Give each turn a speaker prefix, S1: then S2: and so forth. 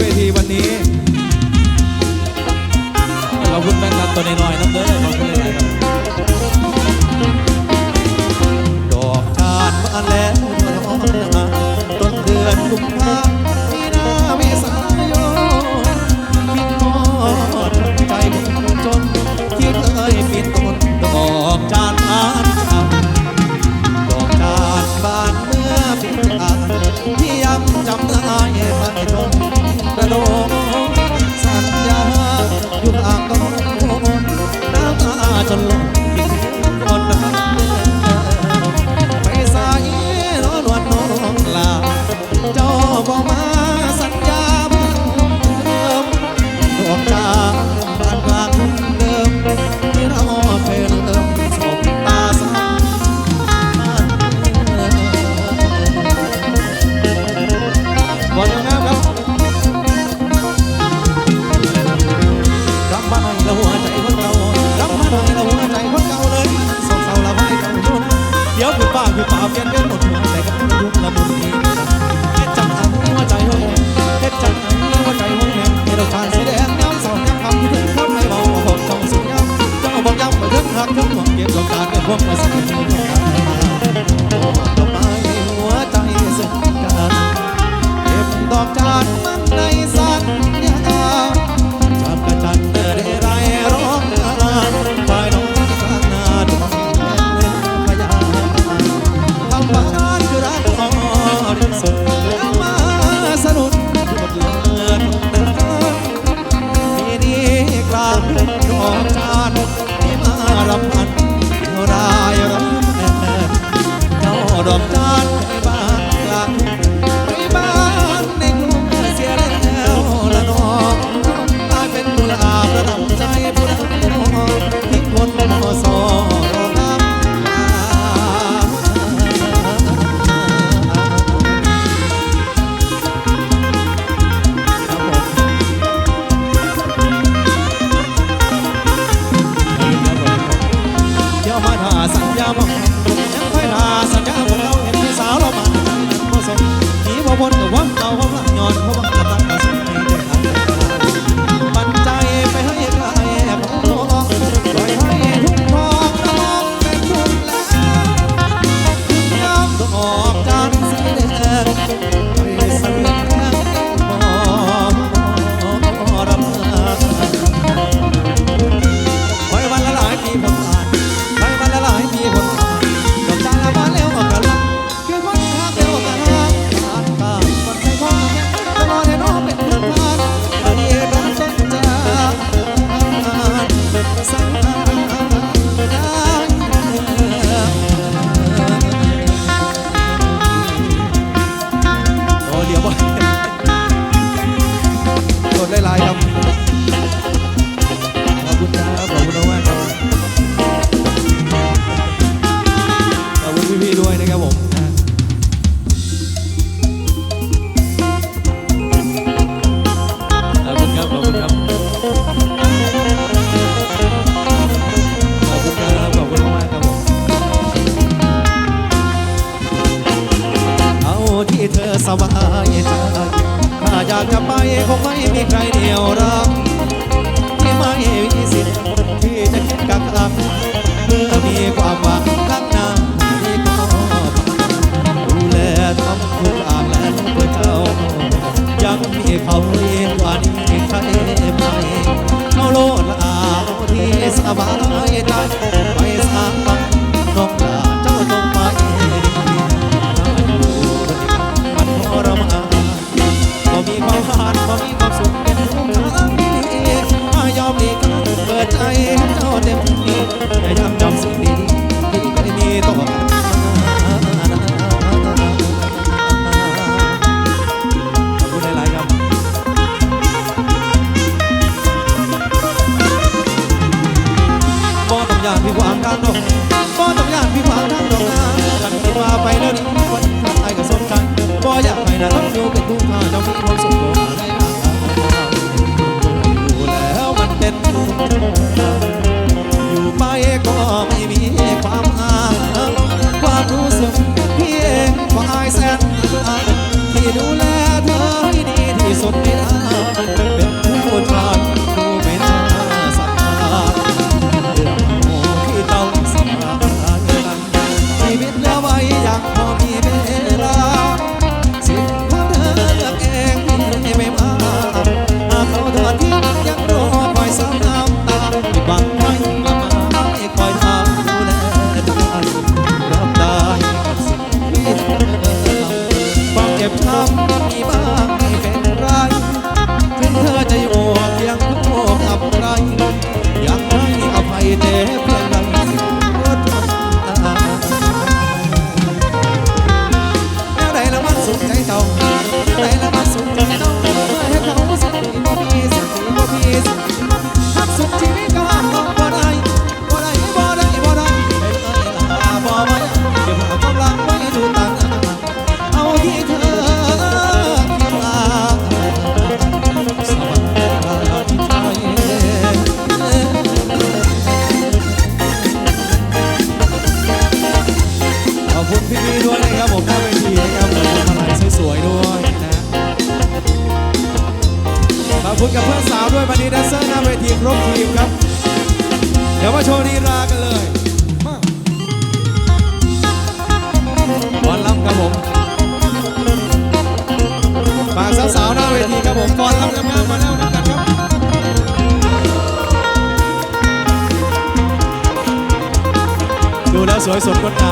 S1: เวทีวันนี้ขอบคุณแฟนคลับตัวน้อยๆน้ำเด้อขอายๆครัดอกจานมาแล้วต้นเดือนกุมภา ผู้สาวเพียนเดินหมดห่วแต่กันลุกละมุนเอเฮ็ดจังหัหัวใจห้องเฮ็ดจังหัหัวใจห้องแหงเฮ็ดเอาชาสีแดงย้ำอย้ำคำที่เพิ่คำให้เบาบอกสองสิย้ำเจ้าบอกยำไปเรื่หักย้ำวังเกียรติดวงตเกิดพวกมาสิ บายใจถ้าอยากจะไปคงไม่มีใครเดียวรัก não joga โชว์ลีรากันเลยวอนล่ำครับผมฝากสาวๆหน้าเวทีครับผมก่อนล่ำงามๆมาแล้วนะครับดูแล้วสวยสดงดงาม